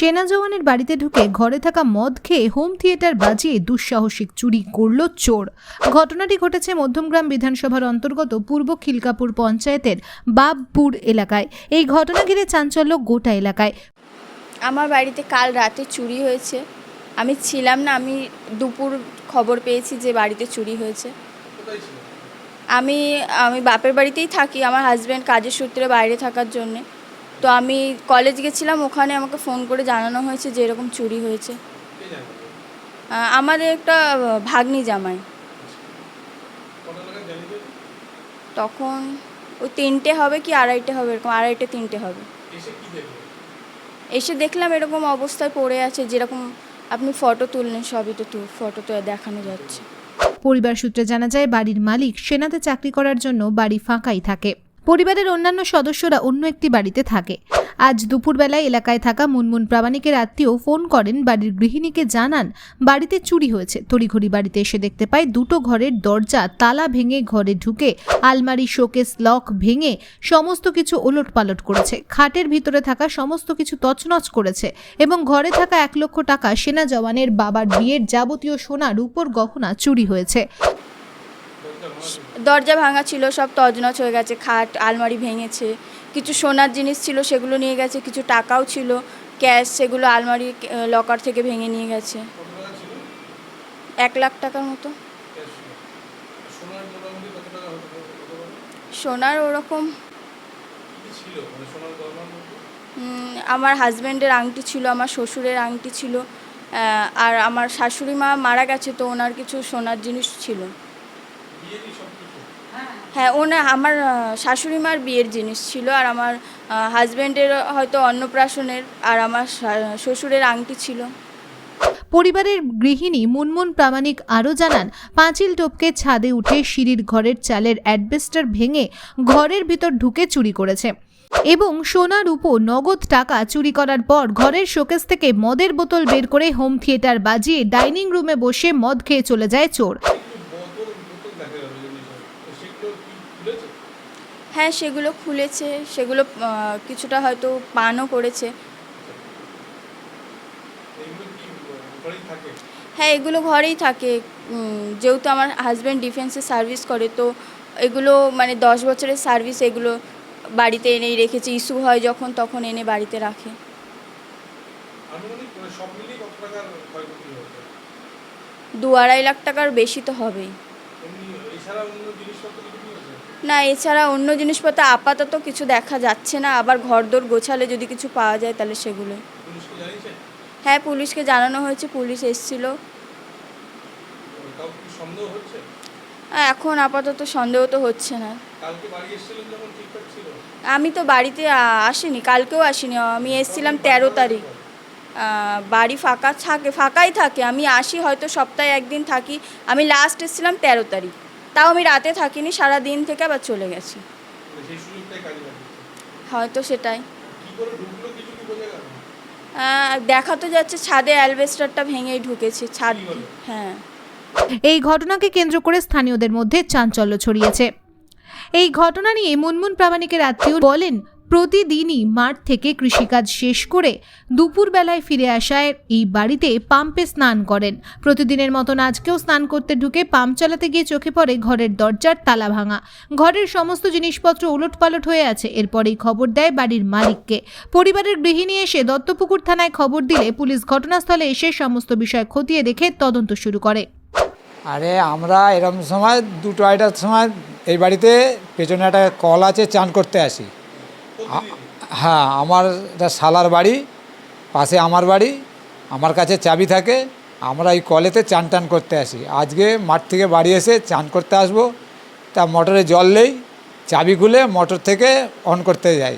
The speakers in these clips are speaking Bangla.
সেনা জওয়ানের বাড়িতে ঢুকে ঘরে থাকা মদ খেয়ে হোম থিয়েটার বাজিয়ে দুঃসাহসিক চুরি করল চোর। ঘটনাটি ঘটেছে মধ্যমগ্রাম বিধানসভার অন্তর্গত পূর্ব খিলকাপুর পঞ্চায়েতের বাবপুর এলাকায়। এই ঘটনা ঘিরে চাঞ্চল্য গোটা এলাকায়। আমার বাড়িতে কাল রাতে চুরি হয়েছে। আমি ছিলাম না, আমি দুপুর খবর পেয়েছি যে বাড়িতে চুরি হয়েছে। আমি আমি বাপের বাড়িতেই থাকি, আমার হাজব্যান্ড কাজের সূত্রে বাইরে থাকার জন্যে। তো আমি কলেজ গেছিলাম, ওখানে আমাকে ফোন করে জানানো হয়েছে যে এরকম চুরি হয়েছে। আমাদের একটা ভাগ্নি জামাই। তখন ওই তিনটে হবে কি আড়াইটে হবে, এরকম আড়াইটে, তিনটে হবে। এসে দেখলাম এরকম অবস্থায় পড়ে আছে, যেরকম আপনি ফটো তুললেন সবই তো ফটো তো দেখানো যাচ্ছে। পরিবার সূত্রে জানা যায়, বাড়ির মালিক সেনাতে চাকরি করার জন্য বাড়ি ফাঁকাই থাকে। পরিবারের অন্যান্য সদস্যরা অন্য একটি বাড়িতে থাকে। আজ দুপুরবেলায় এলাকায় থাকা মুনমুন প্রামাণিকের আত্মীয় ফোন করেন বাড়ির গৃহিণীকে জানান, বাড়িতে চুরি হয়েছে। তড়িঘড়ি বাড়িতে এসে দেখতে পায়, দুটো ঘরের দরজা, তালা ভেঙে ঘরে ঢুকে আলমারি, শোকেস, লক ভেঙে সমস্ত কিছু ওলট পালট করেছে। খাটের ভিতরে থাকা সমস্ত কিছু তছনছ করেছে এবং ঘরে থাকা এক লক্ষ টাকা সেনা জওয়ানের বাবার বিয়ের যাবতীয় সোনা রূপোর গহনা চুরি হয়েছে। দরজা ভাঙা ছিল, সব তজনছ হয়ে গেছে, খাট, আলমারি ভেঙেছে, কিছু সোনার জিনিস ছিল সেগুলো নিয়ে গেছে, কিছু টাকাও ছিল, ক্যাশ সেগুলো আলমারি, লকার থেকে ভেঙে নিয়ে গেছে। এক লাখ টাকার মতো। সোনার ওরকম আমার হাজব্যান্ডের আংটি ছিল, আমার শ্বশুরের আংটি ছিল আর আমার শাশুড়ি মা মারা গেছে, তো ওনার কিছু সোনার জিনিস ছিল। হ্যাঁ ওনার আমার শাশুড়ি মার বিয়ের জিনিস ছিল আর আমার হাজব্যান্ডের হয়তো অন্নপ্রাশনের আর আমার শ্বশুরের আংটি ছিল। পরিবারের গৃহিণী মুনমুন প্রামাণিক আরও জানান পাঁচিল টপকে ছাদে উঠে সিঁড়ির ঘরের চালের অ্যাডবেস্টার ভেঙে ঘরের ভিতর ঢুকে চুরি করেছে এবং সোনার উপর নগদ টাকা চুরি করার পর ঘরের শোকেস থেকে মদের বোতল বের করে হোম থিয়েটার বাজিয়ে ডাইনিং রুমে বসে মদ খেয়ে চলে যায় চোর। হ্যাঁ সেগুলো খুলেছে সেগুলো কিছুটা হয়তো পানও করেছে। হ্যাঁ এগুলো ঘরেই থাকে। যেহেতু আমার হাজব্যান্ড ডিফেন্সে সার্ভিস করে তো এগুলো মানে দশ বছরের সার্ভিস এগুলো বাড়িতে এনেই রেখেছে। ইস্যু হয় যখন তখন এনে বাড়িতে রাখে। মানে দু আড়াই লাখ টাকার বেশি তো হবেই। না এছাড়া অন্য জিনিসপত্র আপাতত কিছু দেখা যাচ্ছে না। আবার ঘরদোর গোছালে যদি কিছু পাওয়া যায় তাহলে সেগুলো। হ্যাঁ পুলিশকে জানানো হয়েছে পুলিশ এসেছিল। হচ্ছে? এখন আপাতত সন্দেহ তো হচ্ছে না। আমি তো বাড়িতে আসিনি কালকেও আসিনি। আমি এসেছিলাম তেরো তারিখ। বাড়ি ফাঁকা থাকে ফাঁকাই থাকে। আমি আসি হয়তো সপ্তাহে একদিন থাকি। আমি লাস্ট এসেছিলাম তেরো তারিখ। তাও আমি রাতে থাকিনি সারা দিন থেকে আবার চলে গেছি। হয়তো সেটাই। দেখা তো যাচ্ছে ছাদে অ্যালবেস্টারটা ভেঙেই ঢুকেছে ছাদ হ্যাঁ। এই ঘটনাকে কেন্দ্র করে স্থানীয়দের মধ্যে চাঞ্চল্য ছড়িয়েছে। এই ঘটনা নিয়ে মুনমুন প্রামাণিকের আত্মীয় বলেন প্রতিদিনই মাঠ থেকে কৃষিকাজ শেষ করে দুপুরবেলায় ফিরে আসায় এই বাড়িতে পাম্পে স্নান করেন। প্রতিদিনের মতন আজকেও স্নান করতে ঢুকে পাম্প চালাতে গিয়ে চোখে পড়ে ঘরের দরজার তালা ভাঙা। ঘরের সমস্ত জিনিসপত্র উলটপালট হয়ে আছে। এরপরেই খবর দেয় বাড়ির মালিককে। পরিবারের গৃহিণী এসে দত্তপুকুর থানায় খবর দিলে পুলিশ ঘটনাস্থলে এসে সমস্ত বিষয় খতিয়ে দেখে তদন্ত শুরু করে। আরে আমরা এরকম সময়, দুটো আড়াইটার সময় এই বাড়িতে পেছনে একটা কল আছে, চান করতে আসি। হ্যাঁ আমার এটা শালার বাড়ি, পাশে আমার বাড়ি, আমার কাছে চাবি থাকে, আমরা এই কলেতে চান টান করতে আসি। আজকে মাঠ থেকে বাড়ি এসে চান করতে আসব, তা মোটরে জল নেই, চাবি খুলে মোটর থেকে অন করতে যাই।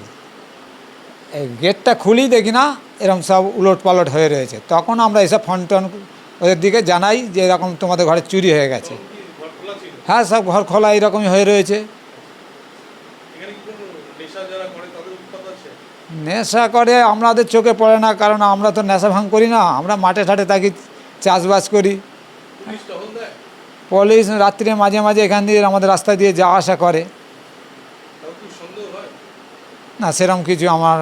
এই গেটটা খুলি দেখি না এরকম সব উলট পালট হয়ে রয়েছে। তখন আমরা এসব ফোন টোন ওদের দিকে জানাই যে এরকম তোমাদের ঘরে চুরি হয়ে গেছে। হ্যাঁ সব ঘর খোলা এরকমই হয়ে রয়েছে। নেশা করে আমাদের চোখে পড়ে না কারণ আমরা তো নেশা ভাঙ করি না। আমরা মাঠে ঠাটে থাকি চাষবাস করি। পুলিশ রাত্রে মাঝে মাঝে এখান দিয়ে আমাদের রাস্তা দিয়ে যাওয়া আসা করে। না সেরকম কিছু আমার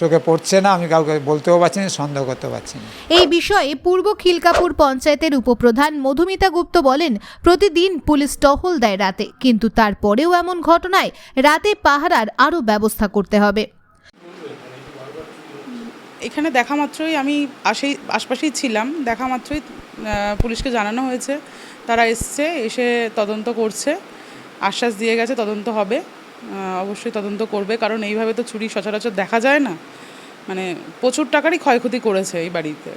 চোখে পড়ছে না আমি কাউকে বলতেও পারছি না সন্দেহ করতে পারছি না। এই বিষয়ে পূর্ব খিলকাপুর পঞ্চায়েতের উপপ্রধান মধুমিতা গুপ্ত বলেন প্রতিদিন পুলিশ টহল দেয় রাতে কিন্তু তারপরেও এমন ঘটনায় রাতে পাহারার আরও ব্যবস্থা করতে হবে। এখানে দেখা মাত্রই আমি আসেই, আশপাশেই ছিলাম। দেখা মাত্রই পুলিশকে জানানো হয়েছে। তারা এসছে, এসে তদন্ত করছে। আশ্বাস দিয়ে গেছে, তদন্ত হবে। অবশ্যই তদন্ত করবে। কারণ এইভাবে তো চুরি সচরাচর দেখা যায় না। মানে প্রচুর টাকারই ক্ষয়ক্ষতি করেছে এই বাড়িতে।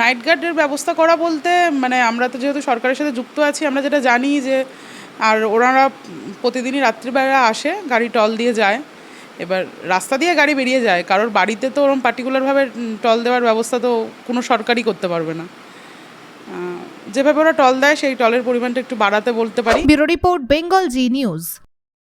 নাইট গার্ডের ব্যবস্থা করা বলতে মানে আমরা তো যেহেতু সরকারের সাথে যুক্ত আছি, আমরা যেটা জানি যে, আর ওনারা প্রতিদিনই রাত্রিবেলা আসে, গাড়ি টল দিয়ে যায়। এবার রাস্তা দিয়ে গাড়ি বেরিয়ে যায়, কারোর বাড়িতে তো ওরম পার্টিকুলারভাবে টল দেওয়ার ব্যবস্থা তো কোনো সরকারই করতে পারবে না। যেভাবে ওরা টল দেয়, সেই টলের পরিমাণটা একটু বাড়াতে বলতে পারি। Bureau report, Bengal Zee news.